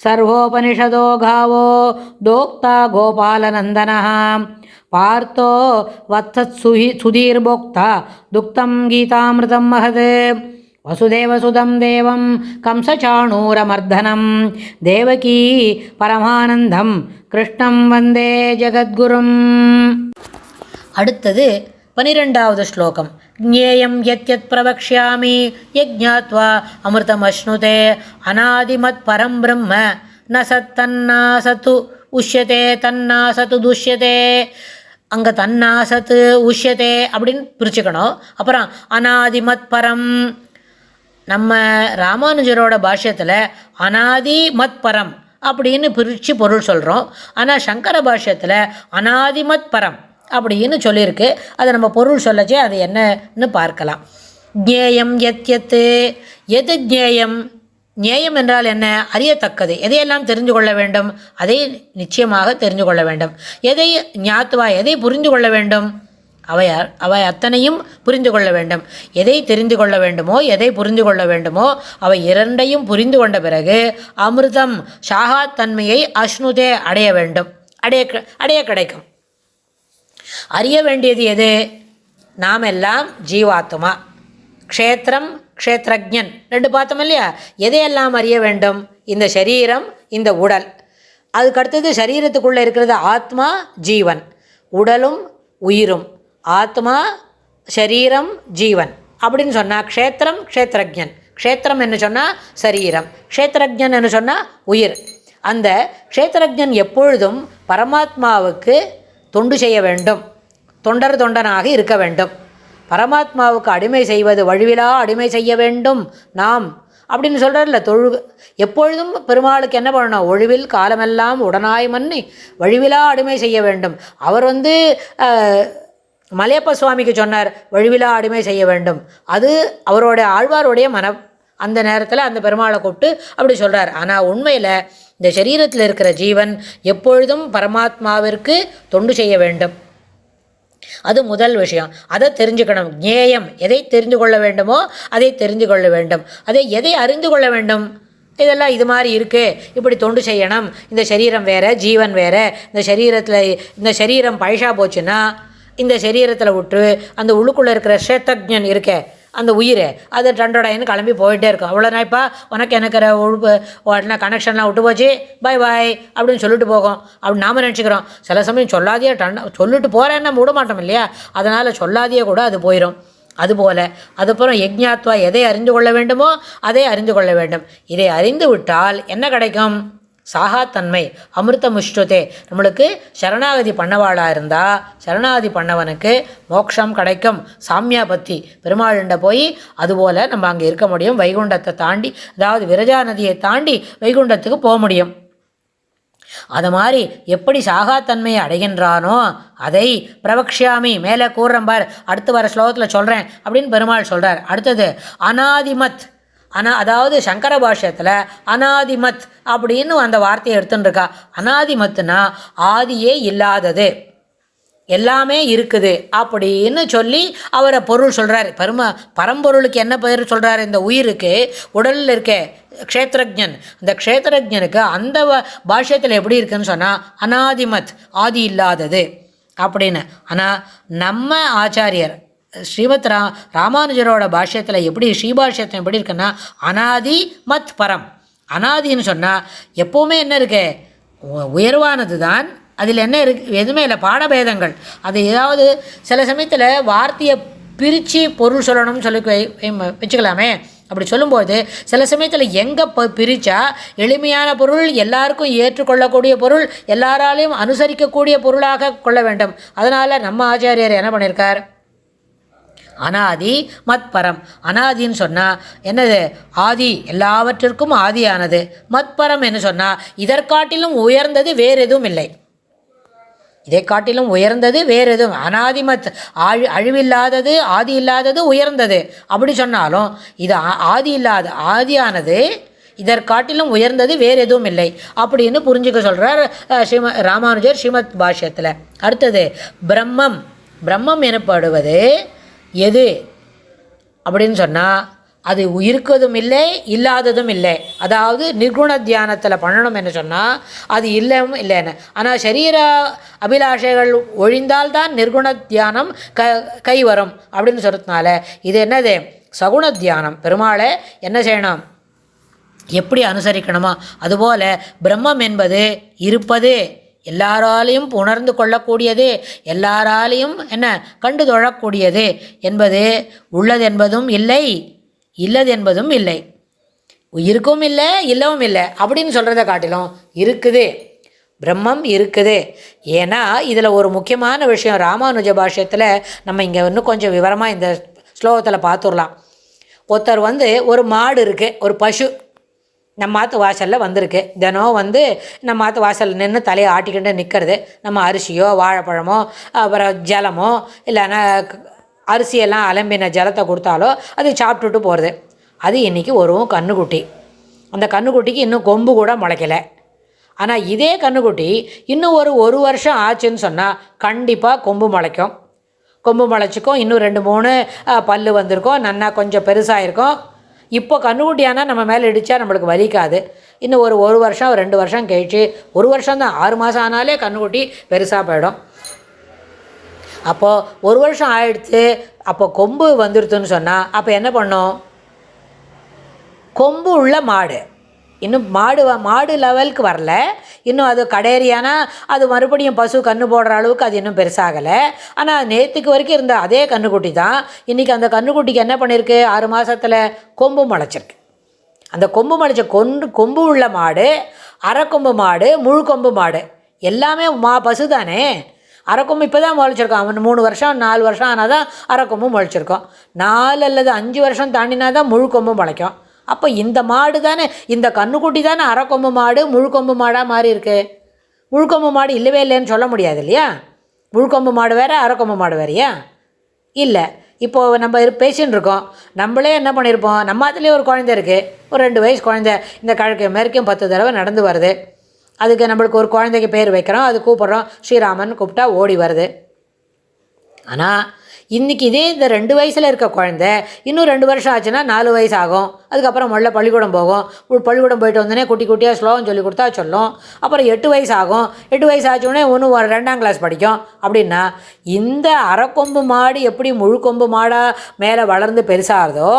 ಸರ್ವೋಪನಿಷದೋ ಗಾವೋ ದೋಕ್ತ ಗೋಪಾಲನಂದನ ಪಾರ್ಥೋ ವತ್ಸತ್ಸುಹಿ ಸುಧೀರ್ಭೋಕ್ತ ದುಕ್ತಂ ಗೀತಾಮೃತಂ ಮಹತ್ ವಸುದೇವಸುಧಂ ದೇವಂ ಕಂಸಚಾಣೂರಮರ್ಧನಂ ದೇವಕೀ ಪರಮಾನಂದಂ கிருஷ்ணம் வந்தே ஜெகத்குரும் அடுத்தது பனிரெண்டாவது ஸ்லோகம் ஜேயம் யத் யத் பிரவக்ஷ்யாமி யஜ்ஞாத்வா அமிர்தமஷ்ணுதே அநாதிமத் பரம் பிரம்ம ந சத் உஷ்யதே தன்னாசத்து துஷ்யதே அங்கே தன்னாசத்து உஷ்யதே அப்படின்னு பிரிச்சுக்கணும். அப்புறம் அநாதிமத் பரம் நம்ம ராமானுஜரோட பாஷ்யத்தில் அனாதி மத் பரம் அப்படின்னு பிரித்து பொருள் சொல்கிறோம் ஆனால் சங்கர பாஷ்யத்தில் அனாதிமத் பரம் அப்படின்னு சொல்லியிருக்கு அதை நம்ம பொருள் சொல்லச்சே அது என்னன்னு பார்க்கலாம். ஜேயம் எத் எத்து எது ஜேயம் ஞேயம் என்றால் என்ன? அறியத்தக்கது. எதையெல்லாம் தெரிந்து கொள்ள வேண்டும்? அதை நிச்சயமாக தெரிந்து கொள்ள வேண்டும். எதை ஞாத்துவா எதை புரிந்து கொள்ள வேண்டும்? அவை அவை அத்தனையும் புரிந்து கொள்ள வேண்டும். எதை தெரிந்து கொள்ள வேண்டுமோ எதை புரிந்து கொள்ள வேண்டுமோ அவை இரண்டையும் புரிந்து கொண்ட பிறகு அமிர்தம் சாகாத்தன்மையை அஷ்ணுதே அடைய வேண்டும். அடைய க- அடைய கிடைக்கும். அறிய வேண்டியது எது? நாம் எல்லாம் ஜீவாத்மா. க்ஷேத்திரம் க்ஷேத்ரஜன் ரெண்டு பார்த்தோம் இல்லையா? எதையெல்லாம் அறிய வேண்டும்? இந்த சரீரம் இந்த உடல். அதுக்கடுத்தது சரீரத்துக்குள்ளே இருக்கிறது ஆத்மா ஜீவன். உடலும் உயிரும். ஆத்மா சரீரம் ஜீவன். அப்படின்னு சொன்னால் க்ஷேத்திரம் க்ஷேத்ரஜன் க்ஷேத்திரம் என்ன சொன்னால் சரீரம். க்ஷேத்ரஜன் என்ன சொன்னால் உயிர். அந்த க்ஷேத்ரஜன் எப்பொழுதும் பரமாத்மாவுக்கு தொண்டு செய்ய வேண்டும். தொண்டர் தொண்டனாக இருக்க வேண்டும். பரமாத்மாவுக்கு அடிமை செய்வது வழிவிலா அடிமை செய்ய வேண்டும் நாம். அப்படின்னு சொல்கிறார்ல தொழு எப்பொழுதும் பெருமாளுக்கு என்ன பண்ணணும்? ஒழிவில் காலமெல்லாம் உடனாய் மன்னி வழிவிலா அடிமை செய்ய வேண்டும். அவர் வந்து மலையப்ப சுவாமிக்கு சொன்னார் வழிவிலா அடிமை செய்ய வேண்டும். அது அவரோட ஆழ்வாருடைய மன அந்த நேரத்தில் அந்த பெருமாளை கூப்பிட்டு அப்படி சொல்கிறார் ஆனால் உண்மையில் இந்த சரீரத்தில் இருக்கிற ஜீவன் எப்பொழுதும் பரமாத்மாவிற்கு தொண்டு செய்ய வேண்டும். அது முதல் விஷயம். அதை தெரிஞ்சுக்கணும். ஞேயம் எதை தெரிந்து கொள்ள வேண்டுமோ அதை தெரிந்து கொள்ள வேண்டும். அதை எதை அறிந்து கொள்ள வேண்டும்? இதெல்லாம் இது மாதிரி இருக்குது இப்படி தொண்டு செய்யணும். இந்த சரீரம் வேறு ஜீவன் வேறு. இந்த சரீரத்தில் இந்த சரீரம் பழசாக போச்சுன்னா இந்த சரீரத்தில் விட்டு அந்த உள்ளுக்குள்ளே இருக்கிற சேத்தஜன் இருக்கே. அந்த உயிர் அது டண்டோடைன்னு கிளம்பி போயிட்டே இருக்கும். அவ்வளோ நாய்ப்பா உனக்கு எனக்கு உழுப்பு உடனே கனெக்ஷன்லாம் விட்டு போச்சு. பை பாய் அப்படின்னு சொல்லிட்டு போகும். அப்படின்னு நாம நினச்சிக்கிறோம். சில சமயம் சொல்லாதையே டண்ட சொல்லிட்டு போகிறேன்னா விட மாட்டோம் இல்லையா? அதனால் சொல்லாதையே கூட அது போயிடும் அதுபோல் அதுக்கப்புறம் யஜ்ஞாத்வா எதை அறிந்து கொள்ள வேண்டுமோ அதை அறிந்து கொள்ள வேண்டும். இதை அறிந்து விட்டால் என்ன கிடைக்கும்? சாகாத்தன்மை அமிர்தமுஷ்டுதே. நம்மளுக்கு சரணாகதி பண்ணவாளாக இருந்தால் சரணாகதி பண்ணவனுக்கு மோட்சம் கிடைக்கும் சாமியாபத்தி. பெருமாள்கிட்ட போய் அதுபோல் நம்ம அங்கே இருக்க முடியும். வைகுண்டத்தை தாண்டி அதாவது விரஜா நதியை தாண்டி வைகுண்டத்துக்கு போக முடியும். அது மாதிரி எப்படி சாகாத்தன்மையை அடைகின்றானோ அதை பிரவக்ஷாமி மேலே கூறுறேன் பார் அடுத்து வர ஸ்லோகத்தில் சொல்கிறேன் அப்படின்னு பெருமாள் சொல்கிறார் அடுத்தது அனாதிமத். அனா அதாவது சங்கர பாஷ்யத்தில் அனாதிமத் அப்படின்னு அந்த வார்த்தையை எடுத்துட்டுருக்கா. இருக்கா ஆதியே இல்லாதது. எல்லாமே இருக்குது அப்படின்னு சொல்லி அவரை பொருள் சொல்கிறார் பரும பரம்பொருளுக்கு என்ன பெயர் சொல்கிறார் இந்த உயிருக்கு உடலில் இருக்க க்ஷேத்ரஜன் அந்த க்ஷேத்ரஜனுக்கு அந்த பாஷ்யத்தில் எப்படி இருக்குன்னு சொன்னால் அனாதிமத் ஆதி இல்லாதது அப்படின்னு. ஆனால் நம்ம ஆச்சாரியர் ஸ்ரீமத் ரா ராமானுஜரோட பாஷ்யத்தில் எப்படி ஸ்ரீபாஷ்யத்தை எப்படி இருக்குன்னா அனாதி மத் பரம். அனாதின்னு சொன்னால் எப்போவுமே என்ன இருக்கு? உ- உயர்வானது தான் அதில் என்ன இருக்கு? எதுவுமே இல்லை. பாடபேதங்கள். அது ஏதாவது சில சமயத்தில் வார்த்தையை பிரித்து பொருள் சொல்லணும்னு சொல்லி வை- வச்சுக்கலாமே. அப்படி சொல்லும்போது சில சமயத்தில் எங்கே ப பிரித்தா எளிமையான பொருள் எல்லாருக்கும் ஏற்றுக்கொள்ளக்கூடிய பொருள் எல்லாராலையும் அனுசரிக்கக்கூடிய பொருளாக கொள்ள வேண்டும். அதனால் நம்ம ஆச்சாரியர் என்ன பண்ணியிருக்கார் அனாதி மத்பரம். அனாதின்னு சொன்னால் என்னது? ஆதி எல்லாவற்றிற்கும் ஆதியானது. மத்பரம் என்று சொன்னால் இதற்காட்டிலும் உயர்ந்தது வேறு எதுவும் இல்லை. இதை காட்டிலும் உயர்ந்தது வேறு எதுவும் அனாதிமத் ஆழி அழிவில்லாதது ஆதி இல்லாதது உயர்ந்தது. அப்படி சொன்னாலும் இது ஆ- ஆதி இல்லாத ஆதியானது இதற்காட்டிலும் உயர்ந்தது வேறு எதுவும் இல்லை. அப்படின்னு புரிஞ்சுக்க சொல்கிறார் ஸ்ரீம ராமானுஜர் ஸ்ரீமத் பாஷ்யத்தில். அடுத்தது பிரம்மம். பிரம்மம் எனப்படுவது எது? அப்படின்னு சொன்னால் அது இருக்கிறதும் இல்லை இல்லாததும் இல்லை. அதாவது நிர்குண தியானத்தில் பண்ணணும் என்ன சொன்னால் அது இல்லவும் இல்லைன்னு ஆனால் சரீர அபிலாஷைகள் ஒழிந்தால்தான் நிர்குண தியானம் க கை வரும் அப்படின்னு சொல்கிறதுனால இது என்னது? சகுண தியானம். பெருமாளை என்ன செய்யணும்? எப்படி அனுசரிக்கணுமோ? அதுபோல் பிரம்மம் என்பது இருப்பது எல்லாராலையும் உணர்ந்து கொள்ளக்கூடியது எல்லாராலையும் என்ன கண்டு தொழக்கூடியது என்பது உள்ளது என்பதும் இல்லை இல்லது என்பதும் இல்லை. இருக்கவும் இல்லை இல்லவும் இல்லை. அப்படின்னு சொல்கிறத காட்டிலும் இருக்குது பிரம்மம் இருக்குது. ஏன்னா இதில் ஒரு முக்கியமான விஷயம் ராமானுஜ பாஷ்யத்தில் நம்ம இங்கே இன்னும் கொஞ்சம் விவரமாக இந்த ஸ்லோகத்தில் பார்த்துடலாம். ஒருத்தர் வந்து ஒரு மாடு இருக்குது ஒரு பசு. நம்ம மாற்று வாசலில் வந்திருக்கு. தினம் வந்து நம்ம மாற்று வாசலில் நின்று தலையை ஆட்டிக்கிட்டு நிற்கிறது நம்ம அரிசியோ வாழைப்பழமோ அப்புறம் ஜலமோ இல்லைன்னா அரிசியெல்லாம் அலம்பின ஜலத்தை கொடுத்தாலோ அது சாப்பிட்டுட்டு போகிறது அது இன்றைக்கி ஒரு கன்றுக்குட்டி அந்த கன்றுக்குட்டிக்கு இன்னும் கொம்பு கூட முளைக்கலை. ஆனால் இதே கன்றுக்குட்டி இன்னும் ஒரு ஒரு வருஷம் ஆச்சுன்னு சொன்னால் கண்டிப்பாக கொம்பு முளைக்கும். கொம்பு முளைச்சிக்கும். இன்னும் ரெண்டு மூணு பல் வந்திருக்கும். நன்னா கொஞ்சம் பெருசாக இருக்கும் இப்போ கண்ணுக்குட்டியானா நம்ம மேலே இடித்தா நம்மளுக்கு வலிக்காது. இன்னும் ஒரு ஒரு வருஷம் ரெண்டு வருஷம் கழிச்சு ஒரு வருஷம் தான் ஆறு மாதம் ஆனாலே கண்ணுக்குட்டி பெருசாக போயிடும். அப்போது ஒரு வருஷம் ஆயிடுத்து அப்போ கொம்பு வந்துடுதுன்னு சொன்னால் அப்போ என்ன பண்ணும்? கொம்பு உள்ள மாடு. இன்னும் மாடு வ- மாடு லெவலுக்கு வரல. இன்னும் அது கடையறியானா அது மறுபடியும் பசு கன்று போடுற அளவுக்கு அது இன்னும் பெருசாகலை. ஆனால் நேற்றுக்கு வரைக்கும் இருந்த அதே கன்றுக்குட்டி தான். இன்றைக்கி அந்த கன்றுக்குட்டிக்கு என்ன பண்ணியிருக்கு ஆறு மாதத்தில் கொம்பு முளைச்சிருக்கு. அந்த கொம்பு முளைச்ச கொண்டு கொம்பு உள்ள மாடு அரைக்கொம்பு மாடு முழு கொம்பு மாடு எல்லாமே மா பசு தானே? அரைக்கொம்பு இப்போ தான் முளைச்சிருக்கோம் அவன் மூணு வருஷம் நாலு வருஷம் ஆனால் தான் அரைக்கொம்பு முளைச்சிருக்கோம். நாலு அல்லது அஞ்சு வருஷம் தாண்டினா தான் முழு கொம்பு முளைக்கும். அப்போ இந்த மாடு தானே? இந்த கன்றுக்குட்டி தானே? அரைக்கொம்பு மாடு முழுக்கொம்பு மாடாக மாறி இருக்கு. முழுக்கொம்பு மாடு இல்லவே இல்லைன்னு சொல்ல முடியாது இல்லையா? முழுக்கொம்பு மாடு வேறு அரைக்கொம்பு மாடு வேறையா? இல்லை. இப்போது நம்ம பேசின்னு இருக்கோம். நம்மளே என்ன பண்ணியிருப்போம் நம்ம அதுலேயே ஒரு குழந்தை இருக்குது ஒரு ரெண்டு வயசு குழந்தை. இந்த கிழக்கு மேற்கும் பத்து தடவை நடந்து வருது. அதுக்கு நம்மளுக்கு ஒரு குழந்தைக்கு பேர் வைக்கிறோம். அது கூப்பிட்றோம். ஸ்ரீராமன் கூப்பிட்டா ஓடி வருது. ஆனால் இன்றைக்கி இதே இந்த ரெண்டு வயசில் இருக்க குழந்த இன்னும் ரெண்டு வருஷம் ஆச்சுன்னா நாலு வயசு ஆகும். அதுக்கப்புறம் முதல்ல பள்ளிக்கூடம் போகும். பள்ளிக்கூடம் போயிட்டு வந்தோடனே குட்டி குட்டியாக ஸ்லோகம் சொல்லி கொடுத்தா சொல்லும். அப்புறம் எட்டு வயசு ஆகும். எட்டு வயசு ஆச்சோடனே ஒன்று ஒரு ரெண்டாம் கிளாஸ் படிக்கும். அப்படின்னா இந்த அரைக்கொம்பு மாடு எப்படி முழு கொம்பு மாடாக மேலே வளர்ந்து பெருசாகிறதோ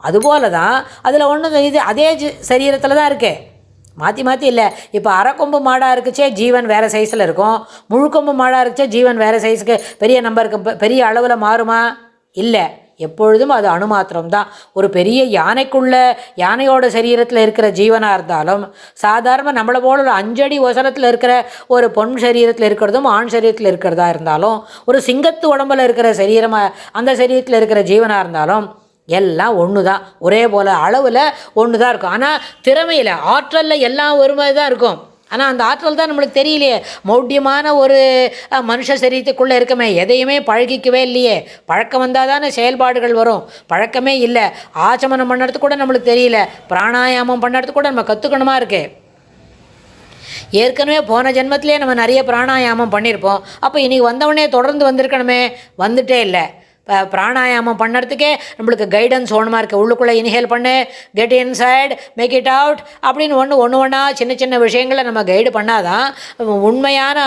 அதுபோல தான் அதில் ஒன்று இது அதே ஜி- சரீரத்தில் தான் இருக்குது மாற்றி மாற்றி இல்லை. இப்போ அரைக்கொம்பு மாடாக இருக்குச்சே ஜீவன் வேறு சைஸில் இருக்கும். முழுக்கொம்பு மாடாக இருக்குச்சே ஜீவன் வேறு சைஸுக்கு பெரிய நம்பருக்கு பெரிய அளவில் மாறுமா? இல்லை. எப்பொழுதும் அது அணுமாத்திரம் தான் ஒரு பெரிய யானைக்குள்ள யானையோட சரீரத்தில் இருக்கிற ஜீவனாக இருந்தாலும் சாதாரண நம்மளை போல ஒரு அஞ்சடி ஒசரத்தில் இருக்கிற ஒரு பொன் சரீரத்தில் இருக்கிறதும் ஆண் சரீரத்தில் இருக்கிறதா இருந்தாலும் ஒரு சிங்கத்து உடம்புல இருக்கிற சரீரமாக அந்த சரீரத்தில் இருக்கிற ஜீவனாக இருந்தாலும் எல்லாம் ஒன்று தான் ஒரே போல் அளவில் ஒன்று தான் இருக்கும். ஆனால் திறமையில் ஆற்றலில் எல்லாம் ஒரு மாதிரி தான் இருக்கும். ஆனால் அந்த ஆற்றல் தான் நம்மளுக்கு தெரியலையே. மௌட்டியமான ஒரு மனுஷ சரீரத்துக்குள்ளே இருக்கமே. எதையுமே பழகிக்கவே இல்லையே. பழக்கம் வந்தால் தானே செயல்பாடுகள் வரும். பழக்கமே இல்லை. ஆச்சமனம் பண்ணுறது கூட நம்மளுக்கு தெரியல. பிராணாயாமம் பண்ணுறது கூட நம்ம கற்றுக்கணுமா இருக்குது ஏற்கனவே போன ஜென்மத்திலே நம்ம நிறைய பிராணாயாமம் பண்ணியிருப்போம் அப்போ இன்றைக்கி வந்தவொடனே தொடர்ந்து வந்திருக்கணுமே. வந்துட்டே இல்லை. இப்போ பிராணாயாமம் பண்ணுறதுக்கே நம்மளுக்கு கைடன்ஸ் ஒன்றுமா இருக்குது உள்ளுக்குள்ளே இன்ஹேல் பண்ணு. Get inside make it out அப்படின்னு ஒன்று ஒன்று ஒன்றா சின்ன சின்ன விஷயங்களை நம்ம கைடு பண்ணாதான் உண்மையான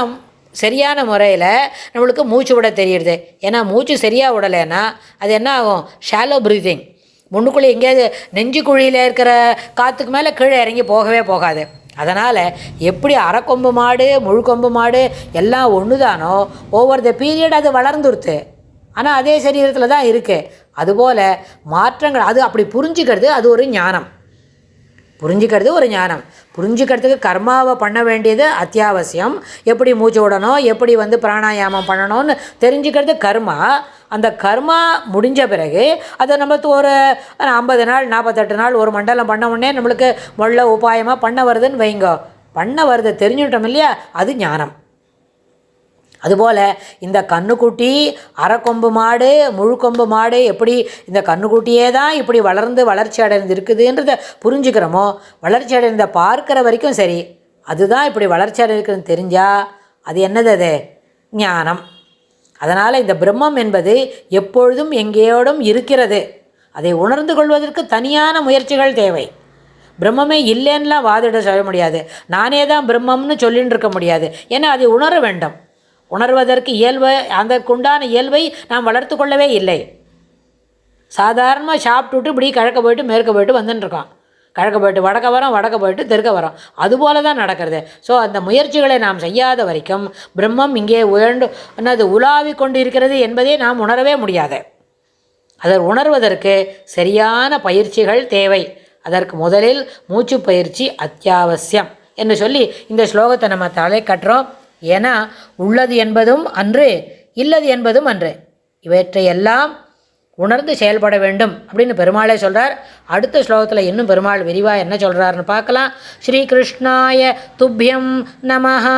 சரியான முறையில் நம்மளுக்கு மூச்சு விட தெரியுது. ஏன்னா மூச்சு சரியாக விடலைன்னா அது என்ன ஆகும்? ஷாலோ ப்ரீதிங் முன்னுக்குள்ளே எங்கேயாவது நெஞ்சு குழியில் இருக்கிற காற்றுக்கு மேலே கீழே இறங்கி போகவே போகாது. அதனால் எப்படி அரைக்கொம்பு மாடு முழுக்கொம்பு மாடு எல்லாம் ஒன்று தானோ ஓவர் த பீரியட் அது வளர்ந்துருத்து. ஆனால் அதே சரீரத்தில் தான் இருக்குது அதுபோல் மாற்றங்கள் அது அப்படி புரிஞ்சுக்கிறது அது ஒரு ஞானம். புரிஞ்சுக்கிறது ஒரு ஞானம். புரிஞ்சுக்கிறதுக்கு கர்மாவை பண்ண வேண்டியது அத்தியாவசியம். எப்படி மூச்சு விடணும் எப்படி வந்து பிராணாயாமம் பண்ணணும்னு தெரிஞ்சுக்கிறது கர்மா. அந்த கர்மா முடிஞ்ச பிறகு அதை நம்மளுக்கு ஒரு ஐம்பது நாள் நாற்பத்தெட்டு நாள் ஒரு மண்டலம் பண்ண உடனே நம்மளுக்கு முள்ள உபாயமாக பண்ண வருதுன்னு வைங்கோ. பண்ண வருது தெரிஞ்சுட்டோம் இல்லையா? அது ஞானம். அதுபோல் இந்த கண்ணுக்குட்டி அரைக்கொம்பு மாடு முழுக்கொம்பு மாடு எப்படி இந்த கண்ணுக்குட்டியே தான் இப்படி வளர்ந்து வளர்ச்சி அடைந்து இருக்குதுன்றதை புரிஞ்சுக்கிறோமோ வளர்ச்சி அடைந்த பார்க்குற வரைக்கும் சரி. அதுதான் இப்படி வளர்ச்சி அடைஇருக்குதுன்னு தெரிஞ்சால் அது என்னது அது? ஞானம். அதனால் இந்த பிரம்மம் என்பது எப்பொழுதும் எங்கேயோடும் இருக்கிறது. அதை உணர்ந்து கொள்வதற்கு தனியான முயற்சிகள் தேவை. பிரம்மமே இல்லைன்னெலாம் வாதிட சொல்ல முடியாது. நானே தான் பிரம்மம்னு சொல்லின்னு இருக்க முடியாது. ஏன்னா அதை உணர வேண்டும். உணர்வதற்கு இயல்பை அதற்குண்டான இயல்பை நாம் வளர்த்து கொள்ளவே இல்லை. சாதாரணமாக சாப்பிட்டுட்டு இப்படி கிழக்க போயிட்டு மேற்க போயிட்டு வந்துட்டுருக்கோம் கிழக்க போயிட்டு வடக்க வரோம் வடக்க போயிட்டு தெற்க வரோம். அதுபோல தான் நடக்கிறது. ஸோ அந்த முயற்சிகளை நாம் செய்யாத வரைக்கும் பிரம்மம் இங்கே உயர்ந்து என்னது உலாவி கொண்டு இருக்கிறது என்பதை நாம் உணரவே முடியாது. அதை உணர்வதற்கு சரியான பயிற்சிகள் தேவை. அதற்கு முதலில் மூச்சு பயிற்சி அத்தியாவசியம் என்று சொல்லி இந்த ஸ்லோகத்தை நம்ம தலை கட்டுறோம் ஏன்னா உள்ளது என்பதும் அன்று இல்லது என்பதும் அன்று. இவற்றையெல்லாம் உணர்ந்து செயல்பட வேண்டும் அப்படின்னு பெருமாளே சொல்கிறார் அடுத்த ஸ்லோகத்தில் இன்னும் பெருமாள் விரிவாக என்ன சொல்கிறாருன்னு பார்க்கலாம். ஸ்ரீகிருஷ்ணாய துப்பியம் நமஹா.